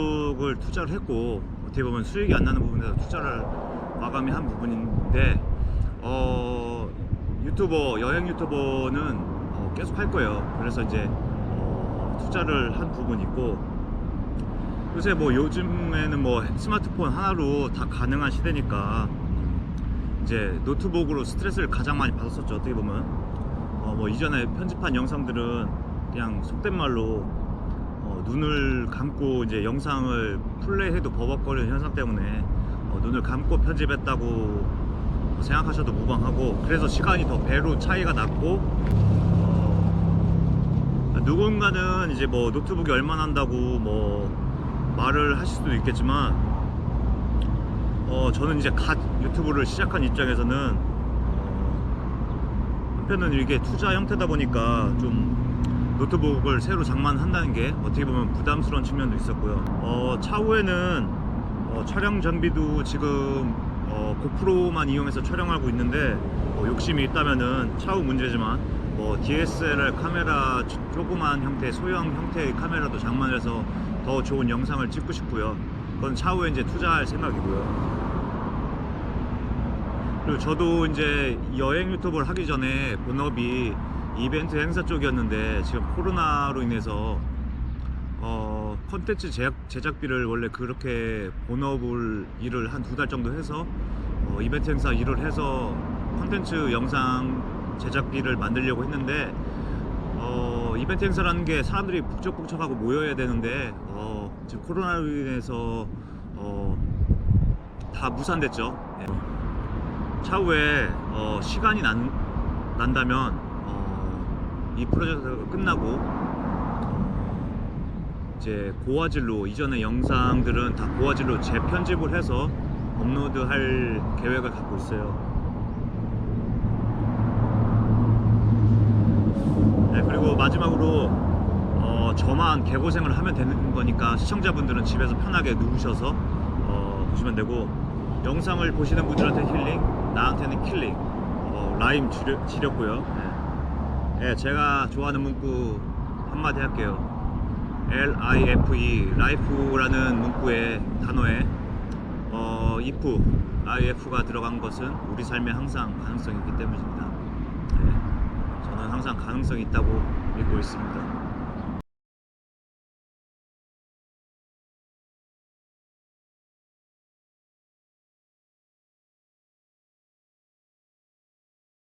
을 투자를 했고 어떻게 보면 수익이 안 나는 부분에서 투자를 마감이 한 부분인데 어, 유튜버 여행 유튜버는 어, 계속 할 거예요. 그래서 이제 어, 투자를 한 부분 있고 요새 뭐 요즘에는 뭐 스마트폰 하나로 다 가능한 시대니까 이제 노트북으로 스트레스를 가장 많이 받았었죠. 어떻게 보면 어, 뭐 이전에 편집한 영상들은 그냥 속된 말로 어, 눈을 감고 이제 영상을 플레이해도 버벅거리는 현상 때문에 어, 눈을 감고 편집했다고 생각하셔도 무방하고 그래서 시간이 더 배로 차이가 났고 어, 누군가는 이제 뭐 노트북이 얼마나 한다고 뭐 말을 하실 수도 있겠지만 어, 저는 이제 갓 유튜브를 시작한 입장에서는 어, 한편은 이게 투자 형태다 보니까 좀 노트북을 새로 장만한다는 게 어떻게 보면 부담스러운 측면도 있었고요. 어, 차후에는 어, 촬영 장비도 지금 어, 고프로만 이용해서 촬영하고 있는데 뭐 욕심이 있다면은 차후 문제지만 뭐 DSLR 카메라 조- 조그만 형태, 소형 형태의 카메라도 장만해서 더 좋은 영상을 찍고 싶고요. 그건 차후에 이제 투자할 생각이고요. 그리고 저도 이제 여행 유튜브를 하기 전에 본업이 이벤트 행사 쪽이었는데 지금 코로나로 인해서 어 컨텐츠 제작, 제작 비를 원래 그렇게 본업을 일을 한 두 달 정도 해서 어, 이벤트 행사 일을 해서 컨텐츠 영상 제작비를 만들려고 했는데 어, 이벤트 행사라는 게 사람들이 북적북적하고 모여야 되는데 어, 지금 코로나로 인해서 어, 다 무산됐죠. 예. 차후에 어, 시간이 난, 난다면 어, 이 프로젝트가 끝나고 어, 이제 고화질로 이전의 영상들은 다 고화질로 재편집을 해서 업로드할 계획을 갖고 있어요. 네, 그리고 마지막으로 어, 저만 개고생을 하면 되는 거니까 시청자분들은 집에서 편하게 누우셔서 어, 보시면 되고 영상을 보시는 분들한테 힐링, 나한테는 킬링, 어, 라임 지렸고요. 네. 네, 제가 좋아하는 문구 한마디 할게요. L-I-F-E, 라이프라는 문구의 단어에 어, if, if가 들어간 것은 우리 삶에 항상 가능성이 있기 때문입니다. 네, 저는 항상 가능성이 있다고 믿고 있습니다.